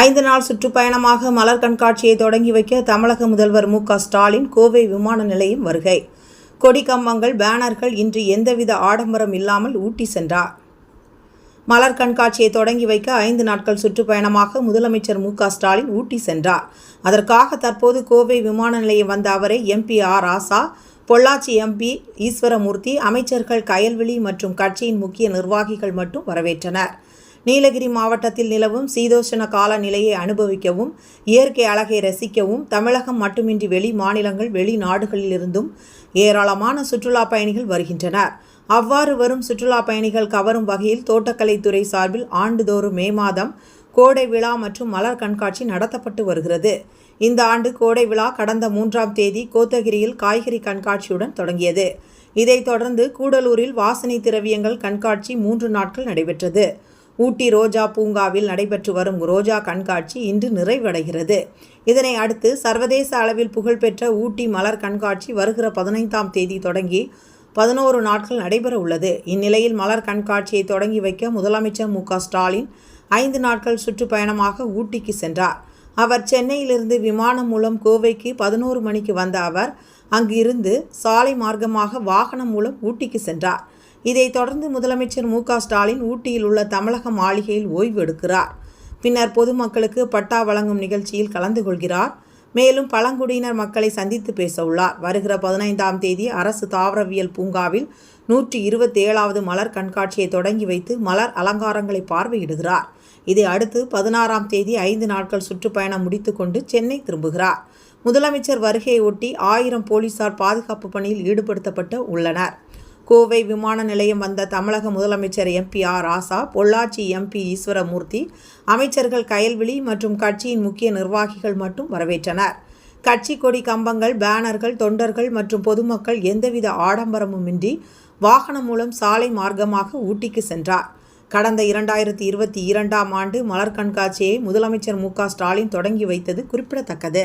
ஐந்து நாள் சுற்றுப்பயணமாக மலர் கண்காட்சியை தொடங்கி வைக்க தமிழக முதல்வர் மு ஸ்டாலின் கோவை விமான நிலையம் வருகை. கொடி கம்பங்கள் பேனர்கள் இன்று எந்தவித ஆடம்பரம் இல்லாமல் ஊட்டி சென்றார். மலர் கண்காட்சியை தொடங்கி வைக்க ஐந்து நாட்கள் சுற்றுப்பயணமாக முதலமைச்சர் மு ஸ்டாலின் ஊட்டி சென்றார். அதற்காக தற்போது கோவை விமான நிலையம் வந்த அவரை MP R Raja Pollachi MP Eswaramoorthy அமைச்சர்கள் கயல்விழி மற்றும் கட்சியின் முக்கிய நிர்வாகிகள் மட்டும் வரவேற்றனர். நீலகிரி மாவட்டத்தில் நிலவும் சீதோஷண கால நிலையை அனுபவிக்கவும் இயற்கை அழகை ரசிக்கவும் தமிழகம் மட்டுமின்றி வெளி மாநிலங்கள் வெளிநாடுகளிலிருந்தும் ஏராளமான சுற்றுலா பயணிகள் வருகின்றனர். அவ்வாறு வரும் சுற்றுலா பயணிகள் கவரும் வகையில் தோட்டக்கலைத்துறை சார்பில் ஆண்டுதோறும் மே மாதம் கோடை விழா மற்றும் மலர் கண்காட்சி நடத்தப்பட்டு வருகிறது. இந்த ஆண்டு கோடை விழா கடந்த மூன்றாம் தேதி கோத்தகிரியில் காய்கறி கண்காட்சியுடன் தொடங்கியது. இதைத் தொடர்ந்து கூடலூரில் வாசனை திரவியங்கள் கண்காட்சி மூன்று நாட்கள் நடைபெற்றது. ஊட்டி ரோஜா பூங்காவில் நடைபெற்று வரும் ரோஜா கண்காட்சி இன்று நிறைவடைகிறது. இதனை அடுத்து சர்வதேச அளவில் புகழ்பெற்ற ஊட்டி மலர் கண்காட்சி வருகிற பதினைந்தாம் தேதி தொடங்கி பதினோரு நாட்கள் நடைபெற உள்ளது. இந்நிலையில் மலர் கண்காட்சியை தொடங்கி வைக்க முதலமைச்சர் மு ஸ்டாலின் ஐந்து நாட்கள் சுற்றுப்பயணமாக ஊட்டிக்கு சென்றார். அவர் சென்னையிலிருந்து விமானம் மூலம் கோவைக்கு பதினோரு மணிக்கு வந்த அவர் அங்கு இருந்து சாலை மார்க்கமாக வாகனம் மூலம் ஊட்டிக்கு சென்றார். இதைத் தொடர்ந்து முதலமைச்சர் மு ஸ்டாலின் ஊட்டியில் உள்ள தமிழக மாளிகையில் ஓய்வு எடுக்கிறார். பின்னர் பொதுமக்களுக்கு பட்டா வழங்கும் நிகழ்ச்சியில் கலந்து கொள்கிறார். மேலும் பழங்குடியினர் மக்களை சந்தித்து பேச உள்ளார் வருகிற பதினைந்தாம் தேதி அரசு தாவரவியல் பூங்காவில் நூற்றி இருபத்தேழாவது மலர் கண்காட்சியை தொடங்கி வைத்து மலர் அலங்காரங்களை பார்வையிடுகிறார். இதை அடுத்து பதினாறாம் தேதி ஐந்து நாட்கள் சுற்றுப்பயணம் முடித்துக்கொண்டு சென்னை திரும்புகிறார். முதலமைச்சர் வருகையை ஒட்டி ஆயிரம் போலீசார் பாதுகாப்பு பணியில் ஈடுபடுத்தப்பட்டு உள்ளனர். கோவை விமான நிலையம் வந்த தமிழக முதலமைச்சர் MP R Raja Pollachi MP Eswaramoorthy அமைச்சர்கள் கயல்விழி மற்றும் கட்சியின் முக்கிய நிர்வாகிகள் மட்டும் வரவேற்றனர். கட்சி கொடி கம்பங்கள் பேனர்கள் தொண்டர்கள் மற்றும் பொதுமக்கள் எந்தவித ஆடம்பரமுமின்றி வாகனம் மூலம் சாலை மார்க்கமாக ஊட்டிக்கு சென்றார். கடந்த இரண்டாயிரத்தி இருபத்தி இரண்டாம் ஆண்டு மலர் கண்காட்சியை முதலமைச்சர் மு ஸ்டாலின் தொடங்கி வைத்தது குறிப்பிடத்தக்கது.